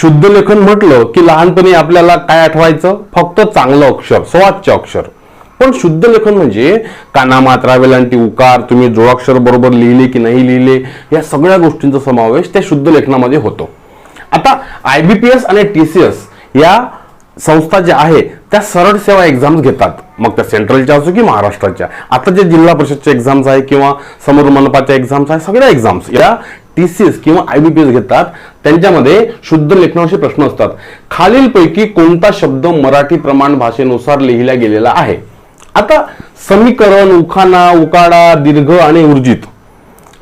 शुद्ध लेखन म्हटलं की लहानपणी आपल्याला काय आठवायचं? फक्त चांगलं अक्षर स्वाच्य अक्षर. पण शुद्ध लेखन म्हणजे कानामात्रा वेलांटी उकार तुम्ही जोडाक्षर बरोबर लिहिले की नाही लिहिले या सगळ्या गोष्टींचा समावेश त्या शुद्ध लेखनामध्ये होतो. आता आय बी पी एस आणि टी सी एस या संस्था ज्या आहे त्या सरळ सेवा एक्झाम्स घेतात. मग त्या सेंट्रलच्या असो की महाराष्ट्राच्या. आता जे जिल्हा परिषदच्या एक्झाम्स आहे किंवा समोर मनपाच्या एक्झाम्स आहे सगळ्या एक्झाम्स या टी सी एस किंवा आय बी पी एस घेतात त्यांच्यामध्ये शुद्ध लेखनाविषयी प्रश्न असतात. खालीलपैकी कोणता शब्द मराठी प्रमाण भाषेनुसार लिहिला गेलेला आहे? आता समीकरण उखाणा उकाडा दीर्घ आणि ऊर्जित.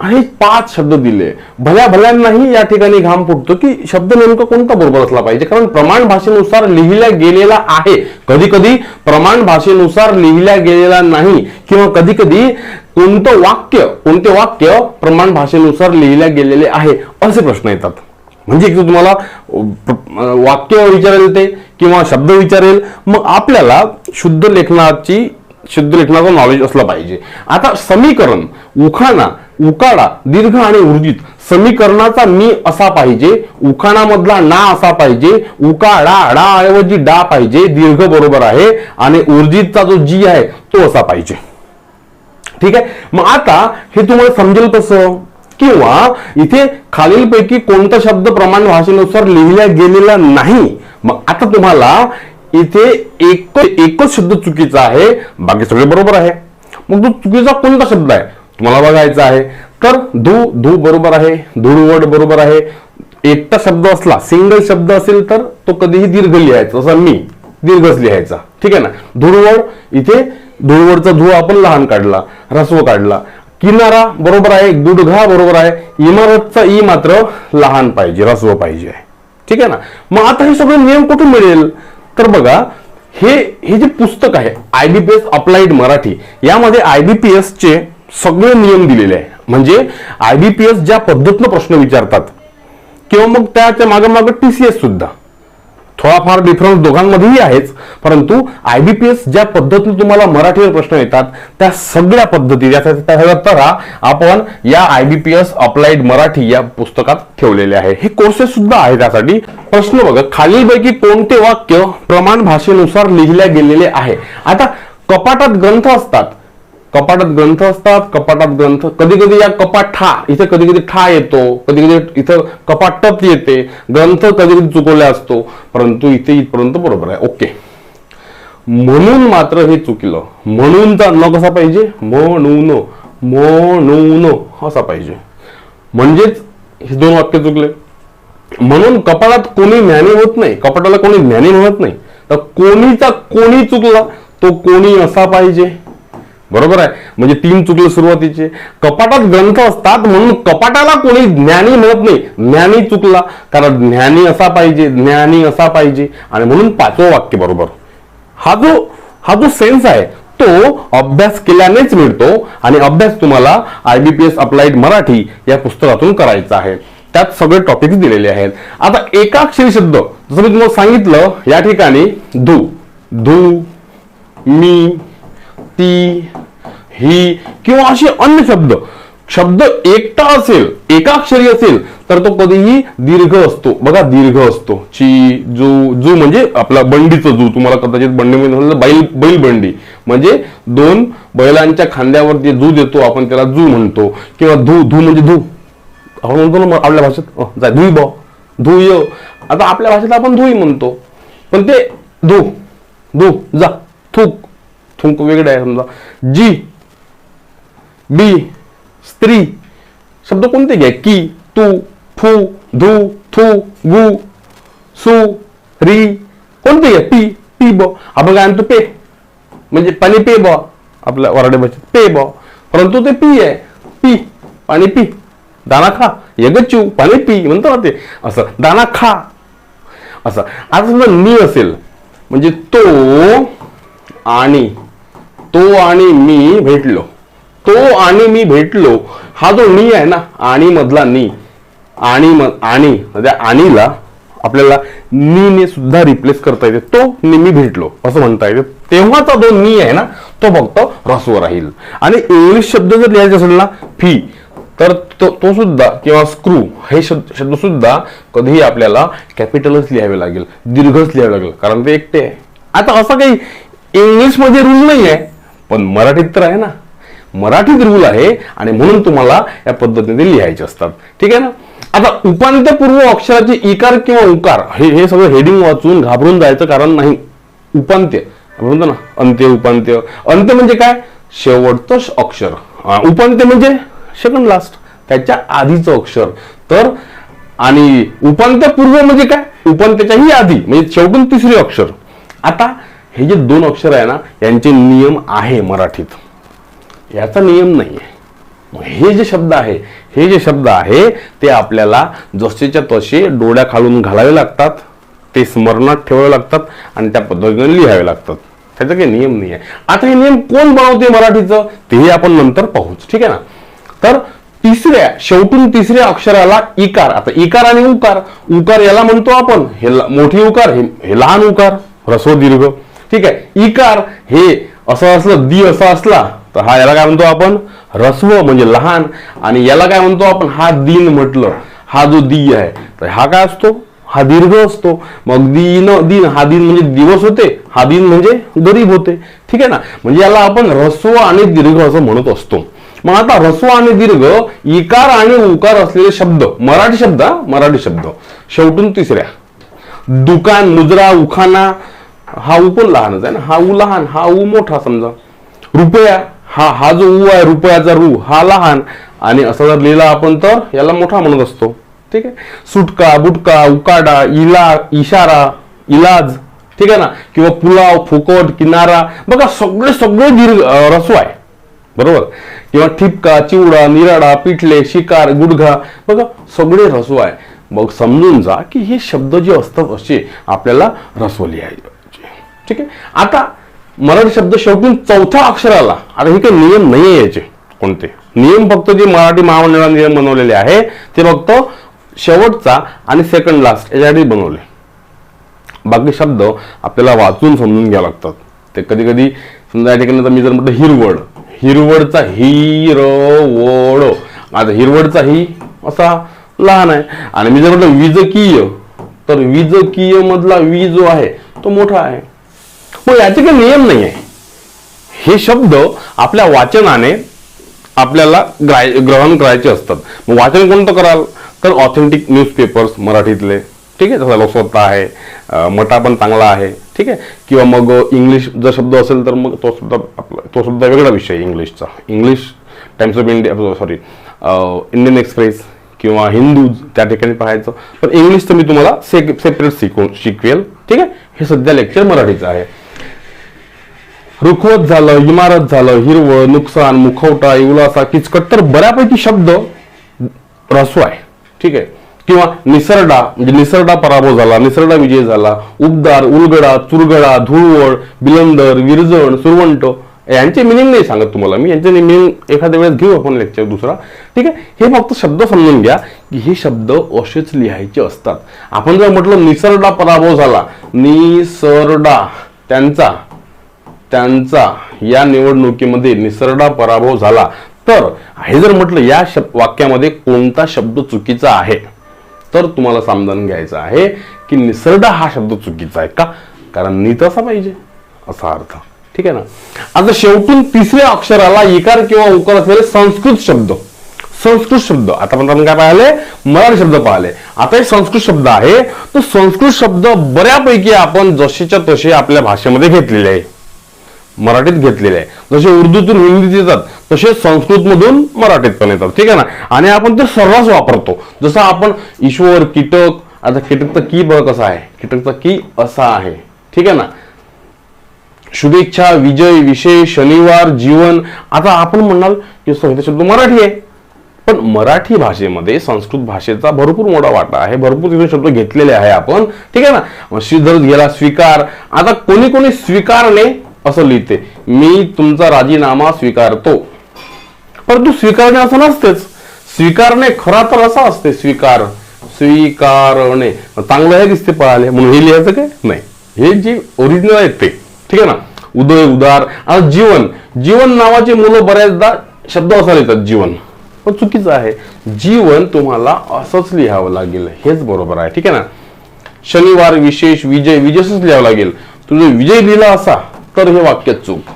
हे पाच शब्द दिले. भल्या भल्यांनाही या ठिकाणी घाम फुटतो की शब्द नेमका कोणता बरोबर असला पाहिजे? कारण प्रमाण भाषेनुसार लिहिला गेलेला आहे. कधी कधी प्रमाण भाषेनुसार लिहिल्या गेलेला नाही किंवा कधी कधी कोणतं वाक्य कोणते वाक्य प्रमाण भाषेनुसार लिहिल्या गेलेले आहे असे प्रश्न येतात. म्हणजे एक तुम्हाला वाक्य विचारेल ते किंवा शब्द विचारेल मग आपल्याला शुद्ध लेखनाची शुद्ध लेखनाचं नॉलेज असलं पाहिजे. आता समीकरण उखाणा उकाडा दीर्घ आणि ऊर्जित समीकरणाचा मी असा पाहिजे उखाणामधला ना असा पाहिजे उकाडा डा ऐवजी डा पाहिजे दीर्घ बरोबर आहे आणि ऊर्जितचा जो जी आहे तो असा पाहिजे. ठीक आहे? मग आता हे तुम्हाला समजेल कसं? किंवा इथे खालीलपैकी कोणता शब्द प्रमाण भाषेनुसार लिहिला गेलेला नाही. मग आता तुम्हाला इथे एक एकच शब्द चुकीचा आहे. बाकी सगळे बरोबर आहे. मग तो चुकीचा कोणता शब्द आहे? तुम्हाला बघायचा आहे. तर धू धू बरोबर आहे. धुळवड बरोबर आहे. एकटा शब्द असला सिंगल शब्द असेल तर तो कधीही दीर्घ लिहायचा. जसा मी दीर्घच लिहायचा. ठीक आहे ना? धुळवड इथे धुळवडचा धू आपण लहान काढला रस्व काढला. किनारा बरोबर आहे गुडघा बरोबर आहे. इमारतचा ई मात्र लहान पाहिजे रस्व पाहिजे. ठीक आहे ना? मग आता हे सगळे नियम कुठून मिळेल? तर बघा हे हे जे पुस्तक आहे I B P S applied Marathi यामध्ये आय बी पी एसचे सगळे नियम दिलेले आहे. म्हणजे आय बी पी एस ज्या पद्धतीनं प्रश्न विचारतात किंवा मग त्याच्या मागं मागं टी सी एस सुद्धा. थोडाफार डिफरन्स दोघांमध्येही आहेच. परंतु आय बी पी एस ज्या पद्धतीने तुम्हाला मराठीवर प्रश्न येतात त्या सगळ्या पद्धती त्याचा आपण या I B P S applied Marathi या पुस्तकात ठेवलेले आहे. हे कोर्सेस सुद्धा आहे त्यासाठी. प्रश्न बघा खालीलपैकी कोणते वाक्य प्रमाण भाषेनुसार लिहिले गेलेले आहे? आता कपाटात ग्रंथ असतात. कपाटात ग्रंथ असतात कपाटात ग्रंथ कधी कधी या कपाट ठा इथे कधी कधी ठा येतो कधी कधी इथं कपाटत येते ग्रंथ कधी कधी चुकवला असतो परंतु इथे इथपर्यंत बरोबर आहे. ओके. म्हणून मात्र हे चुकलं. म्हणूनचा न कसा पाहिजे? म्हणून म्हणून असा पाहिजे. म्हणजेच हे दोन वाक्य चुकले. म्हणून कपाळात कोणी ज्ञानी होत नाही कपाटाला कोणी ज्ञानी म्हणत नाही तर कोणीचा कोणी चुकला तो कोणी असा पाहिजे? बरोबर आहे? म्हणजे तीन चुकले सुरुवातीचे. कपाटात ग्रंथ असतात म्हणून कपाटाला कोणी ज्ञानी म्हणत नाही. ज्ञानी चुकला कारण ज्ञानी असा पाहिजे ज्ञानी असा पाहिजे. आणि म्हणून पाचवं वाक्य बरोबर. हा जो हा जो सेन्स आहे तो अभ्यास केल्यानेच मिळतो. आणि अभ्यास तुम्हाला I B P S applied Marathi या पुस्तकातून करायचा आहे. त्यात सगळे टॉपिक दिलेले आहेत. आता एकाक्षरी शब्द जसं मी तुम्हाला सांगितलं या ठिकाणी धू. धू मी ती ही किंवा असे अन्य शब्द शब्द एकटा असेल एकाक्षरी असेल तर तो कधीही दीर्घ असतो. बघा दीर्घ असतो. ची जो जो म्हणजे आपला बंडीचं जू. तुम्हाला कदाचित बंडी म्हणजे बैल बैल बंडी म्हणजे दोन बैलांच्या खांद्यावर जे जू देतो आपण त्याला जू म्हणतो. किंवा धू धू म्हणजे धू. आपण म्हणतो ना मग आपल्या भाषेत जाय जा धुई बॉ धुय आता आपल्या भाषेत आपण धुई म्हणतो. पण ते धू धू जा थूक. थुंक वेगळं आहे समजा. जी बी स्त्री. शब्द कोणते घ्या? की तू फू धू थू गु सु री. कोणते घ्या? पी पी ब. आपण काय म्हणतो पे. म्हणजे पाणी पे ब. आपल्या वराडे भाषेत. पे ब. परंतु ते पी आहे. पी पाणी पी. दाना खा. यगच्चू पाणी पी. म्हणतो ना ते. असं. दाना खा. असं. आता समजा मी असेल. म्हणजे तो आणि तो आणि मी भेटलो. तो आणि मी भेटलो हा जो नी आहे ना आणि मधला नी आणि आणि म्हणजे आणीला आपल्याला नी ने सुद्धा रिप्लेस करता येते. तो नी मी भेटलो असं म्हणता येते. तेव्हाचा जो नी आहे ना तो फक्त रस्व राहील. आणि इंग्लिश शब्द जर लिहायचे असेल ना फी तर तो तो सुद्धा किंवा स्क्रू हे शब्द शब्द सुद्धा कधीही आपल्याला कॅपिटलच लिहावे लागेल दीर्घच लिहावे लागेल. कारण ते एकटे आहे. आता असं काही इंग्लिशमध्ये रूल नाही आहे पण मराठीत तर आहे ना. मराठीत रूल आहे आणि म्हणून तुम्हाला या पद्धतीने लिहायचे असतात. ठीक आहे ना? आता उपांत्यपूर्व अक्षराचे इकार किंवा उकार हे हे सगळं हेडिंग वाचून घाबरून जायचं कारण नाही. उपांत्य. म्हणतो ना? अंत्य उपांत्य. अंत्य म्हणजे काय? शेवटचं अक्षर. उपांत्य म्हणजे सेकंड लास्ट त्याच्या आधीचं अक्षर. तर आणि उपांत्यपूर्व म्हणजे काय? उपांत्याच्याही आधी म्हणजे शेवटून तिसरे अक्षर. आता हे जे दोन अक्षर आहे ना यांचे नियम आहे मराठीत. याचा नियम नाही आहे हे जे शब्द आहे हे जे शब्द आहे ते आपल्याला जसेच्या तसे डोळ्या खालून घालावे लागतात ते स्मरणात ठेवावे लागतात आणि त्या पद्धतीने लिहावे लागतात. त्याचा काही नियम नाही आहे आता हे नियम कोण बनवते मराठीचं? तेही आपण नंतर पाहूच. ठीक आहे ना? तर तिसऱ्या शेवटून तिसऱ्या अक्षराला इकार. आता इकार आणि उकार. उकार याला म्हणतो आपण. हे मोठी उकार हे हे लहान उकार. ह्रस्व दीर्घ. ठीक आहे. इकार हे असं असलं दी असा असला तर हा याला काय म्हणतो आपण? रस्व म्हणजे लहान. आणि याला काय म्हणतो आपण? हा दिन म्हटलं. हा जो दी आहे तर हा काय असतो? हा दीर्घ असतो. मग दिन दिन हा दिन म्हणजे दिवस होते हा दिन म्हणजे गरीब होते. ठीक आहे ना? म्हणजे याला आपण रस्व आणि दीर्घ असं म्हणत असतो. मग आता ह्रस्व आणि दीर्घ इकार आणि उकार असलेले शब्द मराठी शब्द हा, मराठी शब्द. शेवटून तिसऱ्या. दुकान मुजरा उखाना हा ऊ पण लहानच आहे ना. हा उ लहान हा उ मोठा समजा. रुपया हा हा जो ऊ आहे रुपयाचा रू हा लहान आणि असं जर लिहिला आपण तर याला मोठा म्हणत असतो. ठीक आहे? सुटका बुटका उकाडा इला इशारा इलाज ठीक आहे ना? किंवा पुलाव फुकट किनारा. बघा सगळे सगळे दीर्घ रस्व आहे. बरोबर? किंवा ठिपका चिवडा निराडा पिठले शिकार गुडघा. बघा सगळे रस्व आहे. मग समजून जा की हे शब्द जे असतात असे आपल्याला रस्व लिहायचे ठीक आहे? आता मराठी शब्द शेवटून चौथ्या अक्षराला आता हे काही नियम नाही आहे याचे कोणते? नियम फक्त जे मराठी महामंडळाने नियम बनवलेले आहे ते फक्त शेवटचा आणि सेकंड लास्ट याच्यासाठी बनवले. बाकी शब्द आपल्याला वाचून समजून घ्यावे लागतात. ते कधी कधी समजा या ठिकाणी मी जर म्हटलं हिरवड हिरवडचा हिरवड आता हिरवडचा ही असा लहान आहे. आणि मी जर म्हटलं विजकीय तर विजकीय मधला वी जो आहे तो मोठा आहे. मग याचे काही नियम नाही आहे हे शब्द आपल्या वाचनाने आपल्याला ग्राय ग्रहण करायचे असतात. मग वाचन कोणतं कराल? तर ऑथेंटिक न्यूजपेपर्स मराठीतले. ठीक आहे? जसा लोकसत्ता आहे. मटा पण चांगला आहे. ठीक आहे? किंवा मग इंग्लिश जर शब्द असेल तर मग तो सुद्धा आपला तो सुद्धा वेगळा विषय इंग्लिशचा. English times of India sorry Indian express किंवा हिंदूज त्या ठिकाणी पाहायचं. पण इंग्लिशचं मी तुम्हाला सेपरेट शिकवून शिकवेल. ठीक आहे? हे सध्या लेक्चर मराठीचं आहे. रुखवत झालं इमारत झालं हिरवळ नुकसान मुखवटा इवलासा किचकट तर बऱ्यापैकी शब्द रस्व आहे. ठीक आहे? किंवा निसरडा म्हणजे निसरडा पराभव झाला निसरडा विजय झाला उबदार उलगडा चुरगडा धुळवळ बिलंदर विरजण सुरवंट यांचे मिनिंग नाही सांगत तुम्हाला. मी यांचे मिनिंग एखाद्या वेळेस घेऊ आपण लेक्चर दुसरा. ठीक आहे? हे फक्त शब्द समजून घ्या की हे शब्द असेच लिहायचे असतात. आपण जर म्हटलं निसरडा पराभव झाला निसरडा त्यांचा त्यांचा या निवडणुकीमध्ये निसरडा पराभव झाला. तर हे जर म्हटलं या शब वाक्यामध्ये कोणता शब्द चुकीचा आहे तर तुम्हाला समजावून घ्यायचं आहे की निसरडा हा शब्द चुकीचा आहे का? कारण नीत असा पाहिजे असा अर्थ. ठीक आहे ना? आता शेवटून तिसऱ्या अक्षराला इकार किंवा उकार असलेले संस्कृत शब्द संस्कृत शब्द. आता आपण काय पाहिले? मराठी शब्द पाहिले. आता एक संस्कृत शब्द आहे. तो संस्कृत शब्द बऱ्यापैकी आपण जसेच्या तसे आपल्या भाषेमध्ये घेतलेले आहे. मराठीत घेतलेले आहे. जसे उर्दूतून हिंदीत येतात तसे संस्कृतमधून मराठीत पण येतात. ठीक आहे ना? आणि आपण ते सर्रास वापरतो. जसं आपण ईश्वर कीटक आता कीटकचा की बघ कसा आहे? कीटकचा की असा आहे. ठीक आहे ना? शुभेच्छा विजय विषय शनिवार जीवन. आता आपण म्हणाल की संहिता शब्द मराठी आहे. पण मराठी भाषेमध्ये संस्कृत भाषेचा भरपूर मोठा वाटा आहे. भरपूर तिथे शब्द घेतलेले आहे आपण. ठीक आहे ना? श्रीधर गेला स्वीकार. आता कोणी कोणी स्वीकारले? असं लिहिते. मी तुमचा राजीनामा स्वीकारतो. परंतु स्वीकारणे असं नसतेच. स्वीकारणे खरा तर असा असते स्वीकार स्वीकारणे. चांगलं हे दिसते पळाले? म्हणून हे लिहायचं काय? नाही. हे जे ओरिजिनल आहेत ते. ठीक आहे ना? उदय उदार आणि जीवन. जीवन नावाची मुलं बऱ्याचदा शब्द असा लिहितात जीवन. पण चुकीचं आहे. जीवन तुम्हाला असंच लिहावं लागेल. हेच बरोबर आहे. ठीक आहे ना? शनिवार विशेष विजय विजयच लिहावं लागेल. तुझं विजय लिहिला असा. तर हे वाक्य चूक.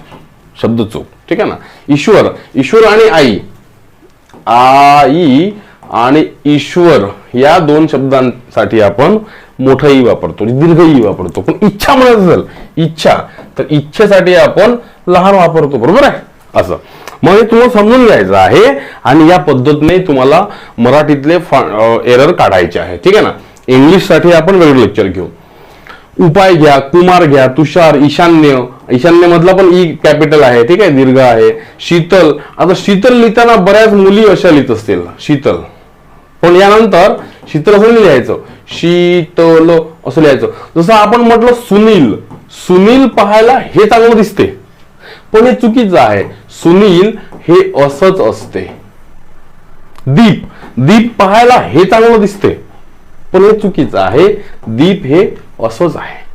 शब्द चूक. ठीक आहे ना? ईश्वर ईश्वर आणि आई. आई आणि ईश्वर या दोन शब्दांसाठी आपण मोठंही ई वापरतो दीर्घ ई वापरतो. पण इच्छा म्हणत असेल इच्छा. तर इच्छेसाठी आपण लहान वापरतो बरोबर आहे? असं. मग हे तुम्हाला समजून घ्यायचं आहे आणि या पद्धतीने तुम्हाला मराठीतले एरर काढायचे आहे. ठीक आहे ना? इंग्लिशसाठी आपण वेगळं लेक्चर घेऊ. उपाय घ्या कुमार घ्या तुषार ईशान्य. ईशान्य मधला पण ई कॅपिटल आहे ठीक आहे दीर्घ आहे. शीतल. आता शीतल लिहिताना बऱ्याच मुली अशा लिहित असतील शीतल. पण यानंतर शीतल असं लिहायचं. शीतल असं लिहायचं. जसं आपण म्हटलं सुनील. सुनील पाहायला हे चांगलं दिसते. पण हे चुकीचं आहे. सुनील हे असंच असते. दीप. दीप पाहायला हे चांगलं दिसते. पण हे चुकीचं आहे. दीप हे असंच आहे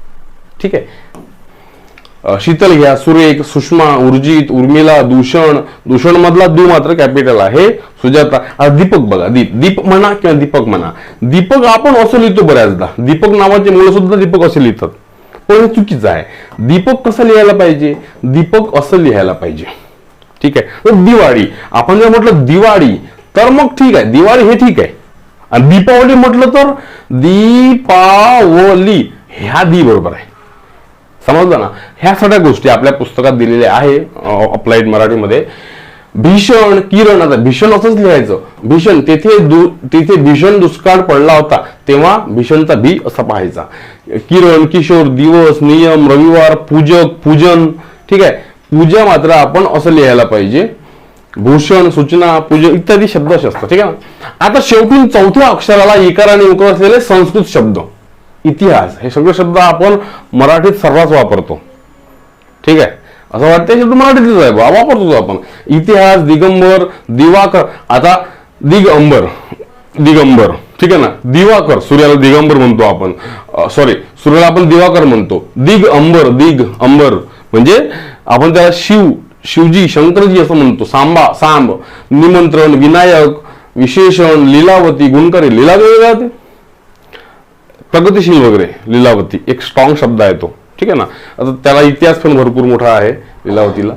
ठीक आहे शीतल घ्या सुरेख सुषमा उर्जित उर्मिला दूषण। दूषण मधला दू मात्र कॅपिटल आहे. सुजाता दीपक बघा. दीप दीप म्हणा किंवा दीपक म्हणा. दीपक आपण असं लिहितो बऱ्याचदा. दीपक नावाचे मुलं सुद्धा दीपक असे लिहितात. पण हे चुकीचं आहे. दीपक कसं लिहायला पाहिजे? दीपक असं लिहायला पाहिजे. ठीक आहे? तर दिवाळी. आपण जर म्हटलं दिवाळी तर मग ठीक आहे. दिवाळी हे ठीक आहे. आणि दीपावली म्हटलं तर दीपावली. ह्या दी बरोबर आहे. समजलं ना? ह्या सगळ्या गोष्टी आपल्या पुस्तकात दिलेल्या आहे अप्लाइड मराठीमध्ये. भीषण किरण आता भीषण असंच लिहायचं. भीषण तेथे दु तेथे भीषण दुष्काळ पडला होता तेव्हा भीषणचा भी असा पाहायचा. किरण किशोर दिवस नियम रविवार पूजक पूजन. ठीक आहे? पूजा मात्र आपण असं लिहायला पाहिजे. भूषण सूचना पूजा इत्यादी शब्द असे असतात ठीक आहे? ना आता शेवटी चौथ्या अक्षराला इकार आणि उकार असलेले संस्कृत शब्द इतिहास हे सगळे शब्द आपण मराठीत सर्रास वापरतो. ठीक आहे? असं वाटतं शब्द मराठीतच आहे बा वापरतो आपण. इतिहास दिगंबर दिवाकर आता दिगंबर दिगंबर ठीक आहे ना? दिवाकर सूर्याला दिगंबर म्हणतो आपण. सॉरी सूर्याला आपण दिवाकर म्हणतो. दिग अंबर दिग अंबर म्हणजे आपण त्याला शिव शिवजी शंकरजी असं म्हणतो सांबा सांब निमंत्रण विनायक विशेषण लीलावती गुणकारी लीलावती वेगवेगळ्या प्रगतिशील वगैरे लीलावती एक स्ट्रॉंग शब्द आहे तो. ठीक आहे ना? आता त्याला इतिहास पण भरपूर मोठा आहे लीलावतीला.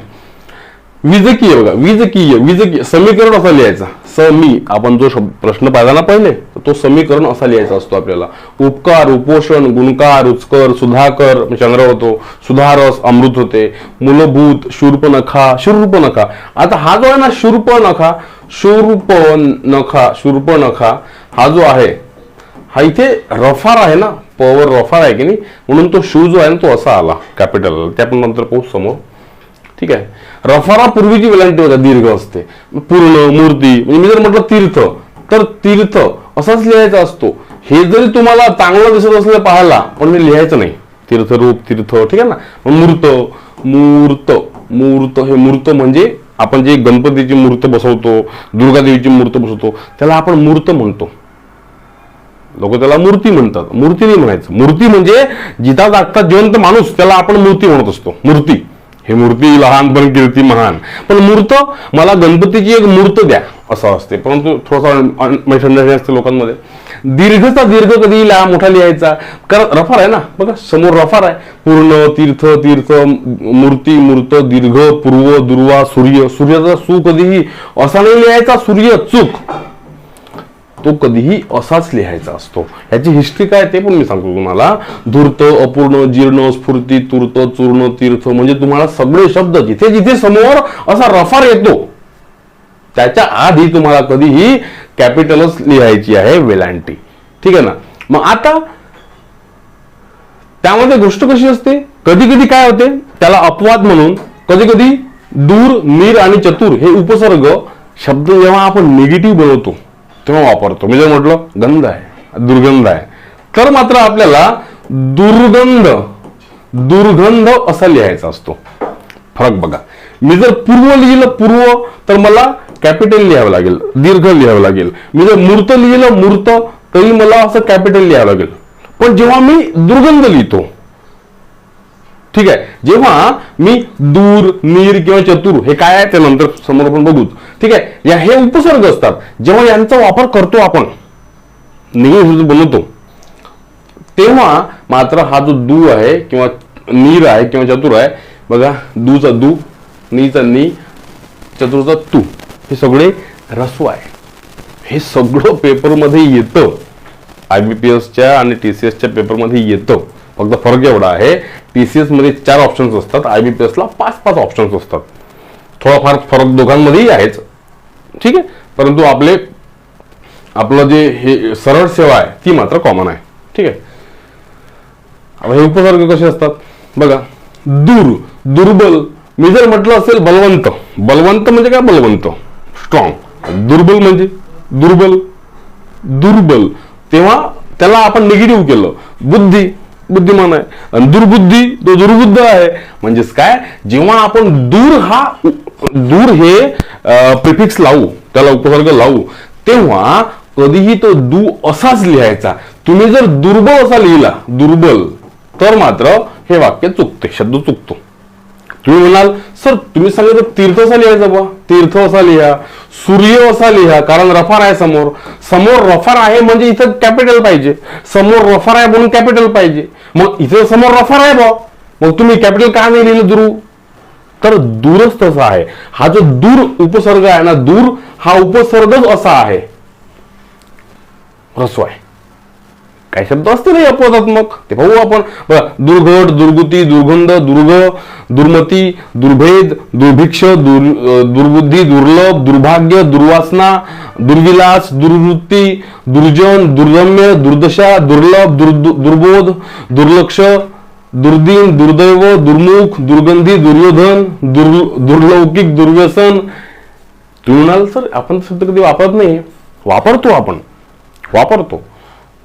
विजकीय बघा विजकीय विजकीय. समीकरण असा लिहायचा. समी आपण जो शब्द प्रश्न पाहिला ना पहिले तर तो समीकरण असा लिहायचा असतो आपल्याला. उपकार उपोषण गुणकार उचकर सुधाकर म्हणजे चंद्र होतो सुधारस अमृत होते मूलभूत शूर्पनखा शूर्पनखा आता हा जो आहे ना शूर्पनखा शूर्पनखा शूर्पनखा हा जो आहे हा इथे रफार आहे ना पवर रफार आहे की नाही म्हणून तो शू जो आहे ना तो असा आला कॅपिटल. त्या पण नंतर पाहू समोर. ठीक आहे? रफारा पूर्वीची वेलांटी होता दीर्घ असते पूर्ण मूर्ती म्हणजे मी जर म्हटलं तीर्थ तर तीर्थ असाच लिहायचा असतो. हे जरी तुम्हाला चांगलं दिसत असलं पाहायला पण मी लिहायचं नाही. तीर्थरूप तीर्थ ठीक आहे ना? मूर्त मूर्त मूर्त हे मूर्त म्हणजे आपण जे गणपतीची मूर्त बसवतो दुर्गादेवीची मूर्त बसवतो त्याला आपण मूर्त म्हणतो. लोक त्याला मूर्ती म्हणतात. मूर्ती नाही म्हणायचं. मूर्ती म्हणजे जिता जागता जिवंत माणूस त्याला आपण मूर्ती म्हणत असतो. मूर्ती. हे मूर्ती लहान पण कीर्ती महान. पण मूर्त मला गणपतीची एक मूर्त द्या असं असते. परंतु थोडासा मिसअंडरस्टँडिंग असते लोकांमध्ये. दीर्घचा दीर्घ कधी लिहा मोठा लिहायचा. कारण रफार आहे ना. बघा समोर रफार आहे. पूर्ण तीर्थ तीर्थ मूर्ती मूर्त दीर्घ पूर्व दुर्वा सूर्य. सूर्याचा सु कधीही असा नाही लिहायचा सूर्य चूक. तो कधीही असाच लिहायचा असतो. याची हिस्ट्री काय ते पण मी सांगतो तुम्हाला. धूर्त अपूर्ण जीर्ण स्फूर्ती तूर्त चूर्ण तीर्थ म्हणजे तुम्हाला सगळे शब्द जिथे जिथे समोर असा रफार येतो त्याच्या आधी तुम्हाला कधीही कॅपिटलच लिहायची आहे वेलांटी. ठीक आहे ना? मग आता त्यामध्ये गोष्ट कशी असते? कधी कधी काय होते? त्याला अपवाद म्हणून कधी कधी दूर नीर आणि चतुर हे उपसर्ग शब्द जेव्हा आपण निगेटिव्ह बनवतो तेव्हा वापरतो. म्हणजे म्हटलं गंध आहे दुर्गंध आहे. तर मात्र आपल्याला दुर्गंध दुर्गंध असा लिहायचा असतो. फरक बघा. मी जर पूर्व लिहिलं पूर्व तर मला कॅपिटल लिहावं लागेल दीर्घ लिहावं लागेल. मी जर मूर्त लिहिलं मूर्त तरी मला असं कॅपिटल लिहावं लागेल. पण जेव्हा मी दुर्गंध लिहितो ठीक आहे. जेव्हा मी दूर नीर किंवा चतुर हे काय आहे ते नंतर समोर आपण बघूच. ठीक आहे. या हे उपसर्ग असतात. जेव्हा यांचा वापर करतो आपण नेहमी बनवतो तेव्हा मात्र हा जो दू आहे किंवा नीर आहे किंवा चतुर आहे बघा दूचा दू नीचा नी चतुरचा तू हे सगळे रस्व आहे. हे सगळं पेपरमध्ये येतं. आय बी पी एसच्या आणि टी सी एसच्या पेपरमध्ये येतं. फक्त फरक एवढा आहे टी सी एसमध्ये चार ऑप्शन्स असतात आय बी पी एसला पाच पाच ऑप्शन्स असतात. थोडाफार फरक दोघांमध्येही आहेच. ठीक आहे? परंतु आपले आपलं जे हे सरळ सेवा आहे ती मात्र कॉमन आहे. ठीक आहे? आता हे उपसर्ग कसे असतात? बघा दूर दुर्बल. मी जर म्हटलं असेल बलवंत बलवंत म्हणजे काय बलवंत? स्ट्रॉंग दुर्बल म्हणजे? दुर्बल. दुर्बल. तेव्हा त्याला आपण निगेटिव्ह केलं. बुद्धी. बुद्धिमान आहे. आणि दुर्बुद्धी तो दुर्बुद्ध आहे. म्हणजेच काय? जेव्हा आपण दूर हा दूर हे प्रिफिक्स लावू त्याला उपसर्ग लावू तेव्हा कधीही तो दू असाच लिहायचा. तुम्ही जर दुर्बल असा लिहिला दुर्बल तर मात्र हे वाक्य चुकते शब्द चुकतो. तुम्ही म्हणाल सर तुम्ही सांगितलं तीर्थ असा लिहायचा बा तीर्थ असा लिहा. सूर्य असा लिहा कारण रफार आहे समोर. समोर रफार आहे म्हणजे इथं कॅपिटल पाहिजे. समोर रफार आहे म्हणून कॅपिटल पाहिजे. मग इथं समोर रफार आहे बा मग तुम्ही कॅपिटल का नाही लिहिलं दुरू? तर दूरच तसा आहे. हा जो दूर उपसर्ग आहे ना दूर हा उपसर्गच असा आहे. रस्व आहे. काय शब्द असतील अपवादात्मक ते पाहू आपण. बघा दुर्घट दुर्गुती दुर्गंध दुर्ग दुर्मती दुर्भेद दुर्भिक्ष दुर् दुर्बुद्धी दुर्लभ दुर्भाग्य दुर्वासना दुर्विलास दुर्वृत्ती दुर्जन दुर्गम्य दुर्दशा दुर्लभ दुर्बोध दुर्लक्ष दुर्दीन दुर्दैव दुर्मुख दुर्गंधी दुर्योधन दुर् दुर्लौकिक दुर्व्यसन. तुम्ही सर आपण शब्द कधी वापरत नाही वापरतो आपण. वापरतो.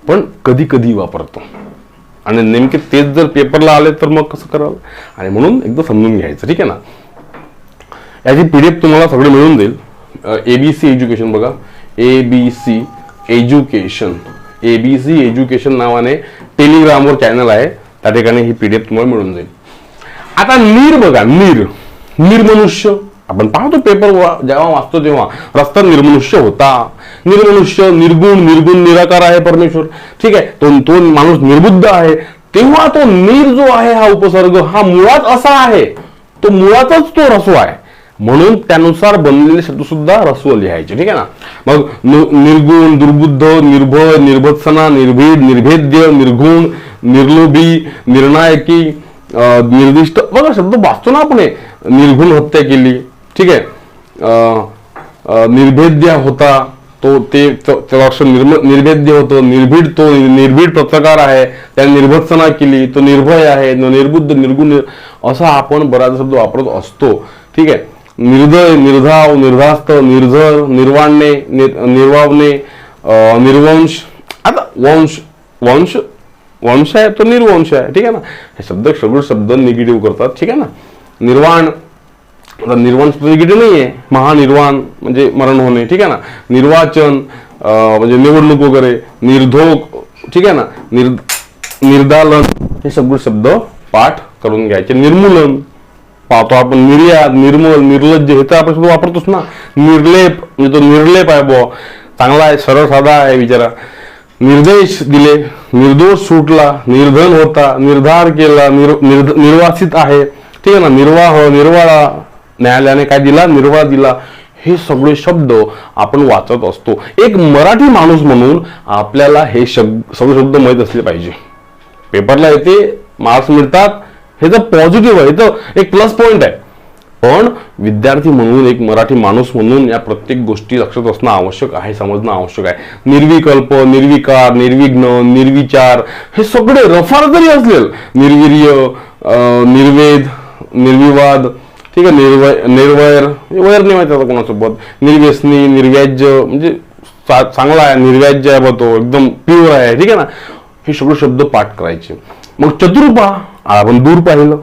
पण कधी कधी वापरतो. आणि नेमके तेच जर पेपरला आले तर मग कसं कराल आणि म्हणून एकदा समजून घ्यायचं ठीक आहे ना? याची पी डी एफ तुम्हाला सगळे मिळून जाईल. ए बी सी एज्युकेशन बघा. A B C education A B C education नावाने टेलिग्रामवर चॅनल आहे. त्या ठिकाणी ही पी डी एफ तुम्हाला मिळून जाईल. आता नीर बघा नीर. निर्मनुष्य आपण पाहतो पेपर जेव्हा वाचतो तेव्हा रस्ता निर्मनुष्य होता. निर्मनुष्य निर्गुण निर्गुण निराकार आहे परमेश्वर. ठीक आहे तो तो माणूस निर्बुद्ध आहे. तेव्हा तो नीर जो आहे हा उपसर्ग हा मुळात असा आहे. तो मुळातच तो रस्व आहे. म्हणून त्यानुसार बनलेले शब्द सुद्धा रस्व लिहायचे. ठीक आहे ना? मग निर्गुण दुर्बुद्ध निर्भय निर्भत्सना निर्भीड निर्भेद्य निर्गुण निर्लोभी निर्णायकी निर्दिष्ट बघा शब्द वाचतो ना आपण निर्गुण हत्या केली. ठीक आहे. निर्भेद्य होता तो ते त- अक्षर निर्म निर्भेद्य होतं. निर्भीड तो निर्भीड पत्रकार आहे. त्याने निर्भत्सना केली. तो निर्भय आहे. न निर्बुद्ध निर्गुण असा आपण बराच शब्द वापरत असतो. ठीक आहे. निर्दय निर्धाव निर्धास्त निर्झर निर्वाणणे निर्वावणे निर्वंश. आता वंश वंश वंश आहे तो निर्वंश आहे. ठीक आहे ना? हे शब्द सगळे शब्द निगेटिव्ह करतात. ठीक आहे ना? निर्वाण आता निर्वाण निगेटिव्ह नाही आहे महानिर्वाण म्हणजे मरण होणे ठीक आहे ना? निर्वाचन म्हणजे निवडणूक वगैरे निर्धोक ठीक आहे ना? निर निर्दालन हे सगळे शब्द पाठ करून घ्यायचे. निर्मूलन पाहतो आपण निर्यात निर्मूल निर्लज्ज हे तर आपण शब्द वापरतोच ना. निर्लेप म्हणजे तो निर्लेप आहे बुवा. चांगला आहे सरळ साधा आहे विचारा निर्देश दिले निर्दोष सुटला निर्धन होता निर्धार केला निर् निर्ध- निर्वासित आहे. ठीक आहे ना? निर्वाह निर्वाळा न्यायालयाने काय दिला? निर्वाळा दिला. हे सगळे शब्द आपण वाचत असतो. एक मराठी माणूस म्हणून आपल्याला हे शब्द सगळे शब्द माहीत असले पाहिजे. पेपरला येते मार्क्स मिळतात. हे तर पॉझिटिव्ह आहे. हे तर एक प्लस पॉईंट आहे. पण विद्यार्थी म्हणून एक मराठी माणूस म्हणून या प्रत्येक गोष्टी लक्षात असणं आवश्यक आहे समजणं आवश्यक आहे. निर्विकल्प निर्विकार निर्विघ्न निर्विचार हे सगळे रफार जरी असलेल निर्वीर्य निर्वेद निर्विवाद ठीक आहे निर्वय निर्वयर वैर नाही माहिती आता कोणासोबत. निर्व्यसनी निर्व्याज्य म्हणजे चा- चांगला आहे निर्व्याज्य आहे बा तो एकदम प्युअर आहे ठीक आहे ना? हे सगळे शब्द पाठ करायचे. मग चतुर पहा आपण दूर पाहिलं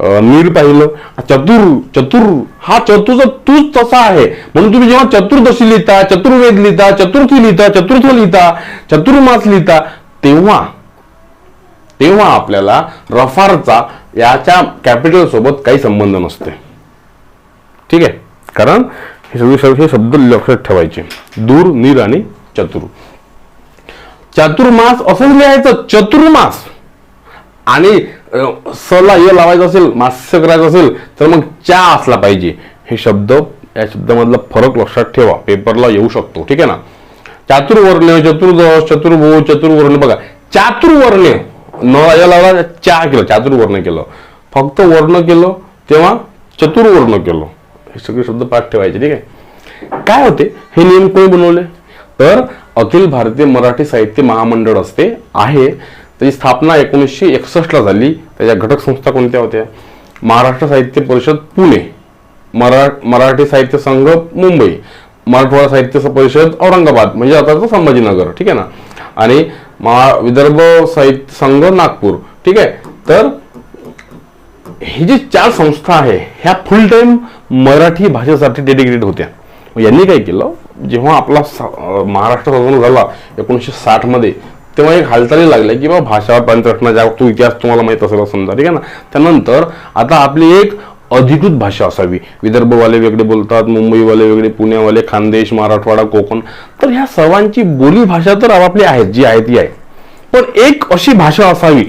नीर पाहिलं. चतुर चतुर हा चतुर्थ तूच तसा आहे. म्हणून तुम्ही जेव्हा चतुर्दशी लिहिता चतुर्वेद लिहिता चतुर्थी लिहिता चतुर्थ लिहिता चतुर्मास लिहिता तेव्हा तेव्हा आपल्याला रफारचा याच्या कॅपिटल सोबत काही संबंध नसते. ठीक आहे? कारण हे सगळे शब्द हे शब्द लक्षात ठेवायचे. दूर नीर आणि चतुर. चातुर्मास असं लिहायचं. चतुर्मास. आणि सला य लावायचं असेल मास्य करायचं असेल तर मग चा असला पाहिजे. हे शब्द या शब्दामधला फरक लक्षात ठेवा. पेपरला येऊ शकतो. ठीक आहे ना? चातुर्वर्ण्य चतुर्दश चतुर्भुज चतुर्वर्ण. बघा चातुर्वर्ण्य. न य लावला चार केलं चातुर्वर्ण केलं. फक्त वर्ण केलं तेव्हा चतुर्वर्ण केलं. हे सगळे शब्द पाठ ठेवायचे ठीक आहे? काय होते? हे नियम कोणी बनवले? तर अखिल भारतीय मराठी साहित्य महामंडळ असते आहे. त्याची स्थापना एकोणीसशे एकसष्टला झाली. त्याच्या घटक संस्था कोणत्या होत्या? महाराष्ट्र साहित्य परिषद पुणे. मरा मराठी साहित्य संघ मुंबई. मराठवाडा साहित्य परिषद औरंगाबाद म्हणजे आता संभाजीनगर ठीक आहे ना? आणि महा विदर्भ साहित्य संघ नागपूर ठीक आहे? तर ही जी चार संस्था आहे ह्या फुल टाइम मराठी भाषेसाठी डेडिकेटेड होत्या. यांनी काय केलं? जेव्हा आपला महाराष्ट्र स्वातंत्र्य झाला एकोणीसशे साठमध्ये तेव्हा एक हालचाली लागल्या की बाबा भाषा पंचरत्न ज्या तो इतिहास तुम्हाला माहीत असेल समजा ठीक आहे ना? त्यानंतर आता आपली एक अधिकृत भाषा असावी. विदर्भवाले वेगळे बोलतात मुंबईवाले वेगळे पुण्यावाले खानदेश मराठवाडा कोकण. तर ह्या सर्वांची बोली भाषा तर आपापली आहेत जी आहे ती आहे पण एक अशी भाषा असावी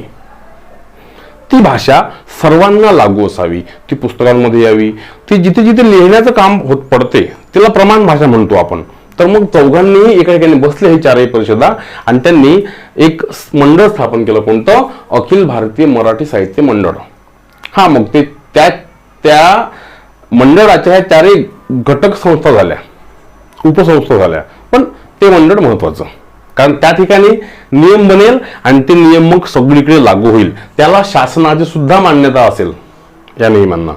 ती भाषा सर्वांना लागू असावी. ती पुस्तकांमध्ये यावी. ती जिथे जिथे लिहिण्याचं काम होत पडते तिला प्रमाण भाषा म्हणतो आपण. तर मग चौघांनीही एका ठिकाणी बसले हे चारही परिषदा आणि त्यांनी एक मंडळ स्थापन केलं. कोणतं? अखिल भारतीय मराठी साहित्य मंडळ. हा मग ते त्या त्या मंडळाच्या ह्या चारही घटक संस्था झाल्या. उपसंस्था झाल्या. पण ते मंडळ महत्वाचं कारण त्या ठिकाणी नियम बनेल आणि ते नियम मग सगळीकडे लागू होईल. त्याला शासनाची सुद्धा मान्यता असेल या नियमांना.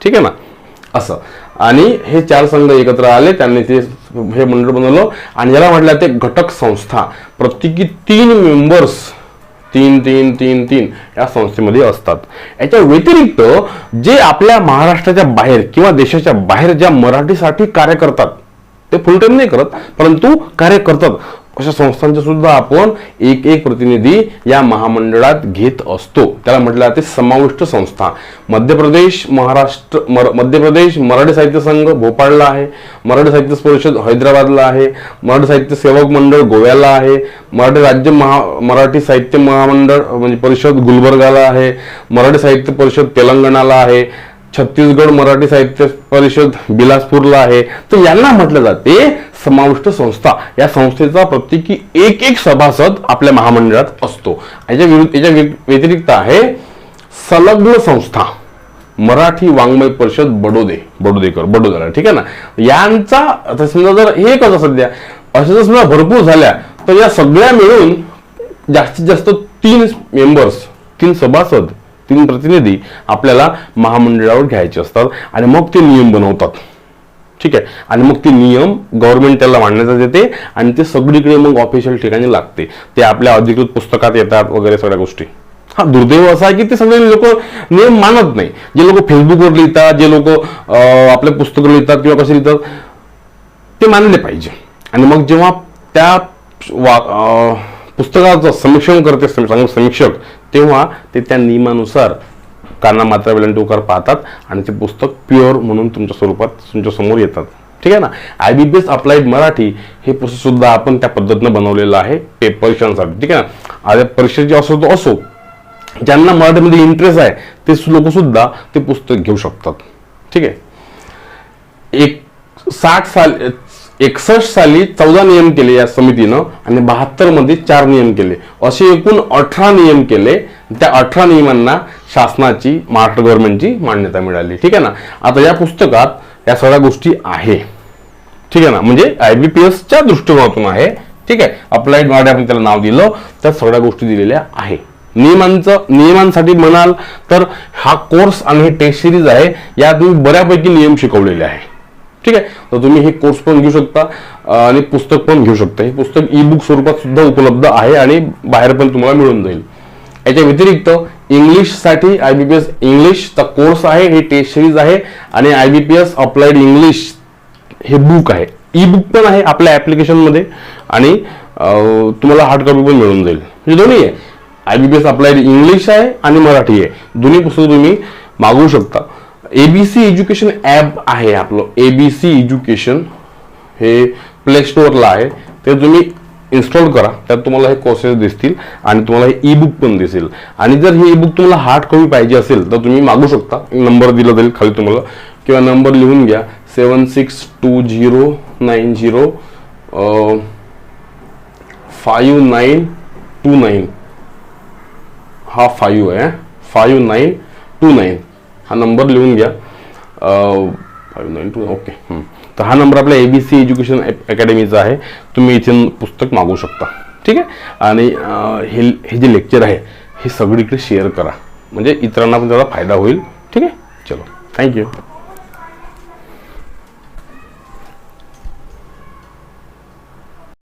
ठीक आहे ना? असं. आणि हे चार संघ एकत्र आले त्यांनी ते हे मंडळ बनवलं आणि याला म्हटलं ते घटक संस्था. प्रत्येकी तीन मेंबर्स तीन तीन तीन तीन या संस्थेमध्ये असतात. याच्या व्यतिरिक्त जे आपल्या महाराष्ट्राच्या बाहेर किंवा देशाच्या बाहेर ज्या मराठीसाठी कार्य करतात ते फुल टाइम नाही करत परंतु कार्य करतात. अशा संस्थांचे सुद्धा आपण एक एक प्रतिनिधी या महामंडळात घेत असतो. त्याला म्हटलं जाते समाविष्ट संस्था. मध्य प्रदेश महाराष्ट्र मर, मध्य प्रदेश मराठी साहित्य संघ भोपाळला आहे. मराठी साहित्य परिषद हैदराबादला आहे. मराठी साहित्य सेवक मंडळ गोव्याला आहे. मराठी राज्य महा मराठी साहित्य महामंडळ म्हणजे परिषद गुलबर्गाला आहे. मराठी साहित्य परिषद तेलंगणाला आहे. छत्तीसगड मराठी साहित्य परिषद बिलासपूरला आहे. तर यांना म्हटलं जाते समाविष्ट संस्था. या संस्थेचा प्रत्येकी एक एक सभासद आपल्या महामंडळात असतो. याच्या विरुद्ध याच्या व्यतिरिक्त आहे संलग्न संस्था. मराठी वाङ्मय परिषद बडोदे बडोदेकर बडोदरा. ठीक आहे ना? यांचा आता समजा जर हे कसं सध्या अशा जर समजा भरपूर झाल्या तर या सगळ्या मिळून जास्तीत जास्त तीन मेंबर्स तीन सभासद तीन प्रतिनिधी आपल्याला महामंडळावर घ्यायचे असतात आणि मग ते नियम बनवतात. ठीक आहे? आणि मग ते नियम गव्हर्नमेंट त्याला मांडण्याचा देते आणि ते सगळीकडे मग ऑफिशियल ठिकाणी लागते. ते आपल्या अधिकृत पुस्तकात येतात वगैरे सगळ्या गोष्टी. हा दुर्दैव असा आहे की ते सगळे लोक नियम मानत नाही. जे लोक फेसबुकवर लिहितात जे लोक आपल्या पुस्तकं लिहितात किंवा कसे लिहितात ते मानले पाहिजे. आणि मग जेव्हा त्या वा पुस्तकाचं समीक्षण करते सम- समीक्षक तेव्हा ते त्या नियमानुसार काना मात्रा वेलांटी उकार पाहतात आणि ते पुस्तक प्युअर म्हणून तुमच्या स्वरूपात तुमच्यासमोर येतात. ठीक आहे ना? I B B S applied Marathi हे पुस्तक सुद्धा आपण त्या पद्धतीनं बनवलेलं आहे पे परीक्षांसाठी ठीक आहे ना? आता परीक्षेची असो तो असो ज्यांना मराठीमध्ये इंटरेस्ट आहे ते लोक सुद्धा ते पुस्तक घेऊ शकतात. ठीक आहे? एक साठ साल एकसष्ट साली चौदा नियम केले या समितीनं आणि बहात्तरमध्ये चार नियम केले. असे एकूण अठरा नियम केले. त्या अठरा नियमांना शासनाची महाराष्ट्र गव्हर्नमेंटची मान्यता मिळाली. ठीक आहे ना? आता या पुस्तकात या सगळ्या गोष्टी आहे. ठीक आहे ना? म्हणजे आय बी पी एसच्या दृष्टिकोनातून आहे. ठीक आहे? अप्लाइड मराठी आपण त्याला नाव दिलं. त्या सगळ्या गोष्टी दिलेल्या आहे. नियमांचं नियमांसाठी म्हणाल तर हा कोर्स आणि हे टेस्ट सिरीज आहे. यात मी बऱ्यापैकी नियम शिकवलेले आहे. ठीक आहे. तर तुम्ही हे कोर्स पण घेऊ शकता आणि पुस्तक पण घेऊ शकता. हे पुस्तक ई बुक स्वरूपात सुद्धा उपलब्ध आहे आणि बाहेर पण तुम्हाला मिळून जाईल. याच्या व्यतिरिक्त इंग्लिशसाठी आय बी पी एस इंग्लिशचा कोर्स आहे हे टेस्ट सिरीज आहे आणि I B P S applied English हे बुक आहे. ई बुक पण आहे आपल्या ॲप्लिकेशनमध्ये आणि तुम्हाला हार्ड कॉपी पण मिळून जाईल. हे दोन्ही आहे. I B P S applied English आहे आणि मराठी आहे. दोन्ही पुस्तकं तुम्ही मागवू शकता. एबीसी एज्युकेशन ॲप आहे आपलं. एबीसी एज्युकेशन हे प्ले स्टोअरला आहे. ते तुम्ही इन्स्टॉल करा. त्यात तुम्हाला हे कोर्सेस दिसतील आणि तुम्हाला हे ई बुक पण दिसेल. आणि जर हे ई बुक तुम्हाला हार्ड कॉपी पाहिजे असेल तर तुम्ही मागू शकता. नंबर दिला जाईल खाली तुम्हाला. किंवा नंबर लिहून घ्या. Seven six two zero nine zero five nine two nine हा फाईव्ह आहे फाईव्ह नाईन टू नाईन हा नंबर लिहून घ्या. फाईव्ह नाईन टू ओके तर हा नंबर आपल्या सी एज्युकेशन अकॅडमीचा आहे. तुम्ही इथे पुस्तक मागवू शकता. ठीक आहे? आणि हे हे जे लेक्चर आहे हे सगळीकडे शेअर करा. म्हणजे इतरांना पण त्याचा फायदा होईल. ठीक आहे? चलो. थँक्यू